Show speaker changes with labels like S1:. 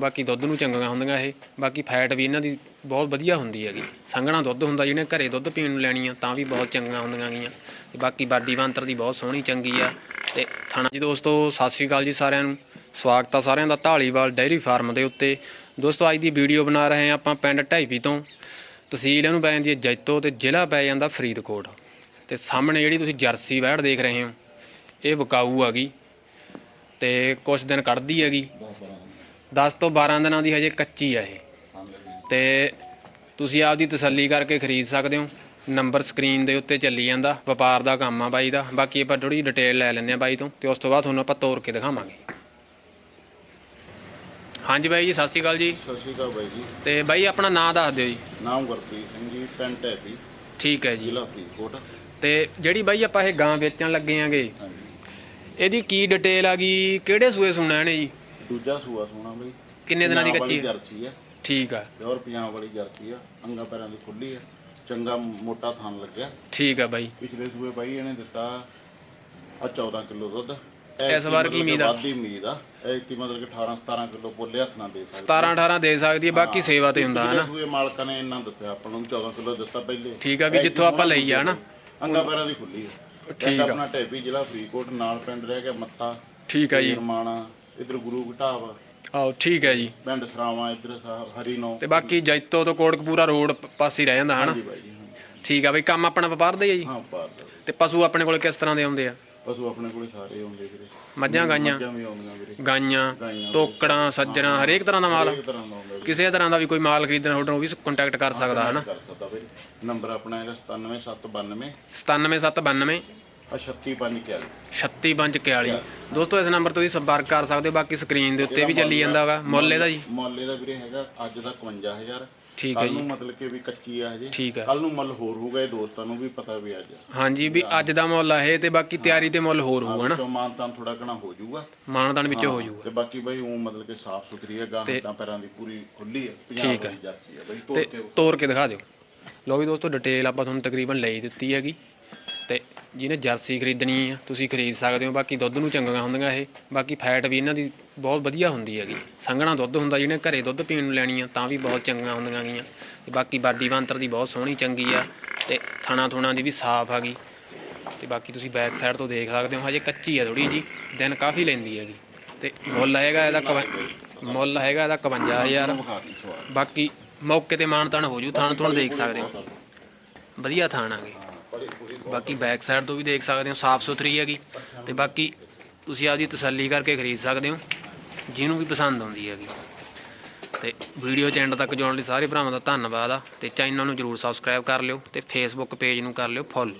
S1: ਬਾਕੀ ਦੁੱਧ ਨੂੰ ਚੰਗੀਆਂ ਹੁੰਦੀਆਂ ਇਹ, ਬਾਕੀ ਫੈਟ ਵੀ ਇਹਨਾਂ ਦੀ ਬਹੁਤ ਵਧੀਆ ਹੁੰਦੀ ਹੈਗੀ। ਸੰਘਣਾ ਦੁੱਧ ਹੁੰਦਾ, ਜਿਹਨੇ ਘਰੇ ਦੁੱਧ ਪੀਣ ਨੂੰ ਲੈਣੀ ਆ, ਤਾਂ ਵੀ ਬਹੁਤ ਚੰਗੀਆਂ ਹੁੰਦੀਆਂ ਗੀਆਂ। ਤੇ ਬਾਕੀ ਬਾਡੀ ਬਾਂਤਰ ਦੀ ਬਹੁਤ ਸੋਹਣੀ ਚੰਗੀ ਆ। ਤੇ ਥਾਣਾ ਜੀ ਦੋਸਤੋ, ਸਤਿ ਸ਼੍ਰੀ ਅਕਾਲ ਜੀ ਸਾਰਿਆਂ ਨੂੰ। ਸਵਾਗਤ ਆ ਸਾਰਿਆਂ ਦਾ ਢਾਲੀਵਾਲ ਡੈਰੀ ਫਾਰਮ ਦੇ ਉੱਤੇ। ਦੋਸਤੋ, ਅੱਜ ਦੀ ਵੀਡੀਓ ਬਣਾ ਰਹੇ ਹਾਂ ਆਪਾਂ ਪਿੰਡ ਢਾਈਪੀ ਤੋਂ। ਤਹਿਸੀਲ ਇਹਨੂੰ ਪੈ ਜਾਂਦੀ ਹੈ ਜੈਤੋ ਤੇ ਜ਼ਿਲ੍ਹਾ ਪੈ ਜਾਂਦਾ ਫਰੀਦਕੋਟ। ਤੇ ਸਾਹਮਣੇ ਜਿਹੜੀ ਤੁਸੀਂ ਜਰਸੀ ਵੈੜ ਦੇਖ ਰਹੇ ਹੋ, ਇਹ ਬਕਾਊ ਆ ਗਈ। ਤੇ ਕੁਝ ਦਿਨ ਕੱਢਦੀ ਹੈਗੀ। 10 ਤੋਂ 12 ਦਿਨਾਂ ਦੀ ਹਜੇ ਕੱਚੀ ਆ ਇਹ। ਤੇ ਤੁਸੀਂ ਆਪਦੀ ਤਸੱਲੀ ਕਰਕੇ ਖਰੀਦ ਸਕਦੇ ਹੋ। ਨੰਬਰ ਸਕਰੀਨ ਦੇ ਉੱਤੇ ਚੱਲੀ ਜਾਂਦਾ। ਵਪਾਰ ਦਾ ਕੰਮ ਆ ਬਾਈ ਦਾ। ਬਾਕੀ ਆਪਾਂ ਥੋੜੀ ਡਿਟੇਲ ਲੈ ਲੈਂਦੇ ਆ ਬਾਈ ਤੋਂ। ਤੇ ਉਸ ਤੋਂ ਬਾਅਦ ਤੁਹਾਨੂੰ ਆਪਾਂ ਤੋੜ ਕੇ ਦਿਖਾਵਾਂਗੇ। ਹਾਂਜੀ ਬਾਈ ਜੀ ਸਤਿ ਸ਼੍ਰੀ ਅਕਾਲ ਜੀ।
S2: ਸਤਿ ਸ਼੍ਰੀ ਅਕਾਲ ਬਾਈ ਜੀ।
S1: ਤੇ ਬਾਈ ਆਪਣਾ ਨਾਂ ਦੱਸ ਦਿਓ ਜੀ।
S2: ਨਾਮ ਗੁਰਪ੍ਰੀਤ ਸਿੰਘ ਜੀ ਪਿੰਡ ਟੈਪੀ
S1: ਠੀਕ ਹੈ ਜੀ।
S2: ਜ਼ਿਲ੍ਹਾ ਫਰੀਦਕੋਟ।
S1: ਤੇ ਜਿਹੜੀ ਬਾਈ ਆਪਾਂ ਇਹ ਗਾਂ ਵੇਚਣ ਲੱਗੇ ਆਂਗੇ
S2: ਹਾਂਜੀ।
S1: ਇਹਦੀ ਕੀ ਡਿਟੇਲ ਆ ਗਈ? ਕਿਹੜੇ ਸੂਏ ਸੁਣਾ ਇਹਨੇ ਜੀ?
S2: ਦੂਜਾ ਸੂਆ ਸੋਣਾ ਬਈ।
S1: ਕਿੰਨੇ ਦਿਨਾਂ ਦੀ
S2: ਪੰਜਾਬ
S1: ਕੱਚੀ?
S2: ਵਾਲੀ
S1: ਹੈ
S2: ਜਰਸੀ ਹੈ
S1: ਠੀਕ ਆ।
S2: ਪਿਓਰ ਪੰਜਾਬ ਵਾਲੀ ਜਰਸੀ ਆ। ਅੰਗਾ ਪੈਰਾਂ ਦੀ ਖੁੱਲੀ ਹੈ ਚੰਗਾ ਮੋਟਾ ਥਣ ਲੱਗਿਆ।
S1: ਠੀਕ ਆ ਬਾਈ।
S2: ਪਿਛਲੇ ਸੂਏ ਬਾਈ ਇਹਨੇ ਦਿੱਤਾ ਆ 14 ਕਿਲੋ ਦੁੱਧ।
S1: ਇਸ ਵਾਰ ਕੀ ਉਮੀਦ ਆ?
S2: ਵਾਦੀ ਉਮੀਦ ਆ। ਇਹ ਕੀ ਮਤਲਬ ਕਿ 18 17 ਕਿਲੋ ਬੋਲੇ ਹੱਥ ਨਾਲ ਦੇ ਸਕਦੇ
S1: 17 18 ਦੇ ਸਕਦੀ ਹੈ ਬਾਕੀ ਸੇਵਾ ਤੇ ਹੁੰਦਾ ਹੈ ਨਾ
S2: ਸੂਏ ਮਾਲਕਾਂ ਨੇ ਇੰਨਾ ਦੱਸਿਆ ਆਪਾਂ ਨੂੰ 14 ਕਿਲੋ ਦਿੱਤਾ ਪਹਿਲੇ।
S1: ਠੀਕ ਆ ਵੀ ਜਿੱਥੋਂ ਆਪਾਂ ਲਈ ਆ ਨਾ
S2: ਅੰਗਾ ਪੈਰਾਂ ਦੀ ਖੁੱਲੀ ਹੈ
S1: ਠੀਕ ਆ।
S2: ਆਪਣਾ ਟੈਪੀ ਜ਼ਿਲ੍ਹਾ ਫਰੀਦਕੋਟ ਨਾਲ ਪਿੰਡ ਰਹਿ ਗਿਆ ਮੱਤਾ
S1: ਠੀਕ ਆ ਜੀ।
S2: ਨਿਰਮਾਣਾ ਇਧਰ ਗੁਰੂ ਘਟਾਵ
S1: ਆਓ ਠੀਕ ਹੈ ਜੀ।
S2: ਪਿੰਡ ਸਰਾਵਾਂ ਇਧਰ ਹਰੀ ਨੋ
S1: ਤੇ ਬਾਕੀ ਜੈਤੋ ਤੋਂ ਕੋਟਕਪੂਰਾ ਰੋਡ ਪਾਸੇ ਹੀ ਰਹਿ ਜਾਂਦਾ ਹਨਾ?
S2: ਜੀ ਬਾਈ ਜੀ ਹਾਂ।
S1: ਠੀਕ ਆ ਬਈ ਕੰਮ ਆਪਣਾ ਵਪਾਰ ਦਾ ਹੀ ਜੀ?
S2: ਹਾਂ ਬਾਤ
S1: ਤੇ ਪਸ਼ੂ ਆਪਣੇ ਕੋਲ ਕਿਸ ਤਰ੍ਹਾਂ ਦੇ ਆਉਂਦੇ ਆ?
S2: ਪਸ਼ੂ ਆਪਣੇ ਕੋਲੇ ਸਾਰੇ ਆਉਂਦੇ ਵੀਰੇ।
S1: ਮੱਝਾਂ ਗਾਈਆਂ?
S2: ਮੱਝਾਂ ਵੀ ਆਉਂਦੀਆਂ ਵੀਰੇ।
S1: ਗਾਈਆਂ ਤੋਕੜਾਂ ਸੱਜਰਾਂ ਹਰੇਕ ਤਰ੍ਹਾਂ ਦਾ ਮਾਲ।
S2: ਇੱਕ ਤਰ੍ਹਾਂ ਦਾ ਆਉਂਦਾ ਵੀਰੇ।
S1: ਕਿਸੇ ਤਰ੍ਹਾਂ ਦਾ ਵੀ ਕੋਈ ਮਾਲ ਖਰੀਦਣਾ ਹੋਵੇ ਉਹ ਵੀ ਕੰਟੈਕਟ ਕਰ ਸਕਦਾ ਹਨਾ?
S2: ਕਰ ਸਕਦਾ ਵੀਰੇ। ਨੰਬਰ ਆਪਣਾ ਹੈਗਾ 97792
S1: 97792
S2: ਆ 36541
S1: 36541 ਦੋਸਤੋ ਇਸ ਨੰਬਰ ਤੋਂ ਤੁਸੀਂ ਸੰਪਰਕ ਕਰ ਸਕਦੇ ਹੋ ਬਾਕੀ ਸਕਰੀਨ ਦੇ ਉੱਤੇ ਵੀ ਚੱਲੀ ਜਾਂਦਾ ਹੋਗਾ। ਮੁੱਲ ਇਹਦਾ ਜੀ।
S2: ਮੁੱਲ ਇਹਦਾ ਵੀਰੇ ਹੈਗਾ ਅੱਜ ਦਾ 51000
S1: ਠੀਕ ਹੈ
S2: ਕੱਲ
S1: ਜੀ।
S2: ਨੂੰ ਮਤਲਬ ਕਿ ਵੀ ਕੱਚੀ ਆ ਹਜੇ
S1: ਠੀਕ ਹੈ।
S2: ਕੱਲ ਨੂੰ ਮੁੱਲ ਹੋਰ ਹੋਊਗਾ ਇਹ ਦੋਸਤਾਂ ਨੂੰ ਵੀ ਪਤਾ ਵੀ ਅੱਜ।
S1: ਹਾਂਜੀ ਵੀ ਅੱਜ ਦਾ ਮੁੱਲ ਆ ਇਹ ਤੇ ਬਾਕੀ ਤਿਆਰੀ ਤੇ ਮੁੱਲ ਹੋਰ ਹੋਊਗਾ ਨਾ
S2: ਮਾਨਤਾਨ ਥੋੜਾ ਘਣਾ ਹੋ ਜਾਊਗਾ।
S1: ਮਾਨਦਾਨ ਵਿੱਚੋਂ ਹੋ ਜਾਊਗਾ।
S2: ਤੇ ਬਾਕੀ ਬਈ ਉਹ ਮਤਲਬ ਕਿ ਸਾਫ਼ ਸੁਥਰੀ ਹੈ ਗਾਂ ਹੱਥਾਂ ਪੈਰਾਂ ਦੀ ਪੂਰੀ ਖੁੱਲੀ ਹੈ ਪੰਜਾਬ। ਵਾਲੀ ਜਰਸੀ ਹੈ। ਬਈ ਤੋੜ ਕੇ
S1: ਤੋੜ ਕੇ ਦਿਖਾ ਦਿਓ। ਲੋ ਵੀ ਦੋਸਤੋ ਡਿਟੇਲ ਆਪਾਂ ਤੁਹਾਨੂੰ ਤਕਰੀਬਨ ਲਈ ਦਿੱਤੀ ਹੈਗੀ। ਜਿਹਨੇ ਜਰਸੀ ਖਰੀਦਣੀ ਆ, ਤੁਸੀਂ ਖਰੀਦ ਸਕਦੇ ਹੋ। ਬਾਕੀ ਦੁੱਧ ਨੂੰ ਚੰਗੀਆਂ ਹੁੰਦੀਆਂ ਇਹ। ਬਾਕੀ ਫੈਟ ਵੀ ਇਹਨਾਂ ਦੀ ਬਹੁਤ ਵਧੀਆ ਹੁੰਦੀ ਹੈਗੀ। ਸੰਘਣਾ ਦੁੱਧ ਹੁੰਦਾ, ਜਿਹਨੇ ਘਰੇ ਦੁੱਧ ਪੀਣ ਨੂੰ ਲੈਣੀ ਆ, ਤਾਂ ਵੀ ਬਹੁਤ ਚੰਗੀਆਂ ਹੁੰਦੀਆਂ ਗੀਆਂ। ਤੇ ਬਾਕੀ ਬਾਡੀ ਬਾਂਤਰ ਦੀ ਬਹੁਤ ਸੋਹਣੀ ਚੰਗੀ ਆ, ਤੇ ਥਣਾ ਥੁਣਾ ਦੀ ਵੀ ਸਾਫ਼ ਹੈਗੀ। ਤੇ ਬਾਕੀ ਤੁਸੀਂ ਬੈਕ ਸਾਈਡ ਤੋਂ ਦੇਖ ਸਕਦੇ ਹੋ, ਹਜੇ ਕੱਚੀ ਆ ਥੋੜੀ ਜੀ ਦਿਨ ਕਾਫੀ ਲੈਂਦੀ ਹੈਗੀ। ਤੇ ਮੁੱਲ ਹੈਗਾ ਇਹਦਾ ਕਵ- ਮੁੱਲ ਹੈਗਾ ਇਹਦਾ 51000
S2: ਵਿਖਾ
S1: ਬਾਕੀ ਮੌਕੇ ਤੇ ਮਾਨਤਾਨ ਹੋ ਜੂ, ਥਾਣ ਤੁਹਾਨੂੰ ਦੇਖ ਸਕਦੇ ਹੋ। ਵਧੀਆ ਥਾਣ ਆਗੇ
S2: ਬੜੀ
S1: ਬਾਕੀ ਬੈਕ ਸਾਈਡ ਤੋਂ ਵੀ ਦੇਖ ਸਕਦੇ ਹੋ, ਸਾਫ਼ ਸੁਥਰੀ ਹੈਗੀ। ਤੇ ਬਾਕੀ ਤੁਸੀਂ ਆਪਦੀ ਤਸੱਲੀ ਕਰਕੇ ਖਰੀਦ ਸਕਦੇ ਹੋ, ਜਿਹਨੂੰ ਵੀ ਪਸੰਦ ਆਉਂਦੀ ਹੈਗੀ। ਤੇ ਵੀਡੀਓ ਚੈਨਲ ਤੱਕ ਜੁੜਨ ਲਈ ਸਾਰੇ ਭਰਾਵਾਂ ਦਾ ਧੰਨਵਾਦ ਆ, ਤੇ ਚੈਨਲ ਨੂੰ ਜਰੂਰ ਸਬਸਕ੍ਰਾਈਬ ਕਰ ਲਿਓ, ਤੇ ਫੇਸਬੁੱਕ ਪੇਜ ਨੂੰ ਕਰ ਲਿਓ ਫੋਲੋ